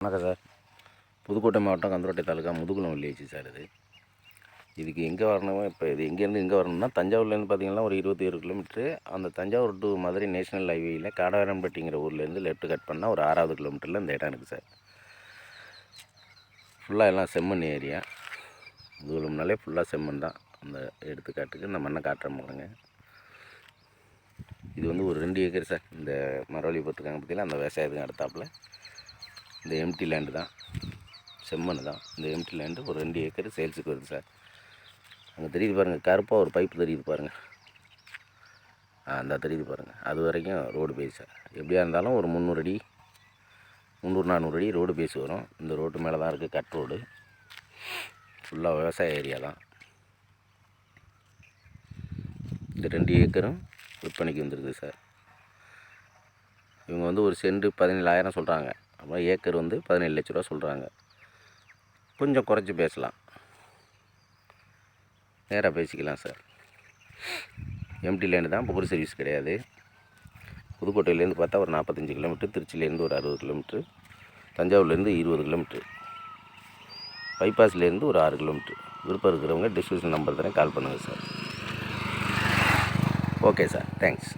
வணக்கம் சார். புதுக்கோட்டை மாவட்டம் Kandarottai taluka Mudukulam village sir இது. இதுக்கு எங்கே வரணுமோ இப்போ இது எங்கேருந்து எங்கே வரணும்னா தஞ்சாவூர்லேருந்து பார்த்தீங்கன்னா ஒரு இருபத்தி ஏழு கிலோமீட்ரு அந்த தஞ்சாவூர் டு மதுரை நேஷனல் ஹைவேயில் காடவரம்பட்டிங்கிற ஊர்லேருந்து லெஃப்ட் கட் பண்ணால் ஒரு ஆறாவது கிலோமீட்டரில் இந்த இடம் இருக்குது சார். ஃபுல்லாக எல்லாம் செம்மண் ஏரியா. முதுகுளம்னாலே ஃபுல்லாக செம்மண் தான். அந்த எடுத்துக்காட்டுக்கு இந்த மண்ணை காட்டுற பாருங்க இது வந்து ஒரு ரெண்டு ஏக்கர் சார். இந்த மரவழி போட்டிருக்காங்க பார்த்தீங்கன்னா அந்த விவசாயத்துக்கு அடுத்தாப்புல இந்த எம்டி லேண்டு தான். செம்மண் தான். இந்த எம்டி லேண்டு ஒரு ரெண்டு ஏக்கர் சேல்ஸுக்கு வருது சார். அங்கே தெரியுது பாருங்கள் கருப்பாக ஒரு பைப்பு தெரியுது பாருங்கள் ஆ அந்த தெரியுது பாருங்கள் அது வரைக்கும் ரோடு பேஸ் சார். எப்படியா இருந்தாலும் ஒரு முந்நூறு அடி முந்நூறு நானூறு அடி ரோடு பேஸ் வரும். இந்த ரோட்டு மேலே தான் இருக்குது கட் ரோடு ஃபுல்லாக விவசாய ஏரியா தான். இந்த ரெண்டு ஏக்கரும் விற்பனைக்கு வந்துருக்குது சார். இவங்க வந்து ஒரு செண்டு பதினேழாயிரம் சொல்கிறாங்க அப்போ ஏக்கர் வந்து பதினேழு லட்ச ரூபா சொல்கிறாங்க கொஞ்சம் குறைச்சி பேசலாம். நேராக பேசிக்கலாம் சார். எம்டி லேண்டு தான் புகர் சர்வீஸ் கிடையாது. புதுக்கோட்டையிலேருந்து பார்த்தா ஒரு நாற்பத்தஞ்சு கிலோமீட்டர் திருச்சியிலேருந்து ஒரு அறுபது கிலோமீட்ரு தஞ்சாவூர்லேருந்து இருபது கிலோமீட்ரு பைபாஸ்லேருந்து ஒரு ஆறு கிலோமீட்ரு விருப்பம் இருக்கிறவங்க டிஸ்கிரிப்ஷன் நம்பர் தானே கால் பண்ணுங்கள் சார். Okay sir thanks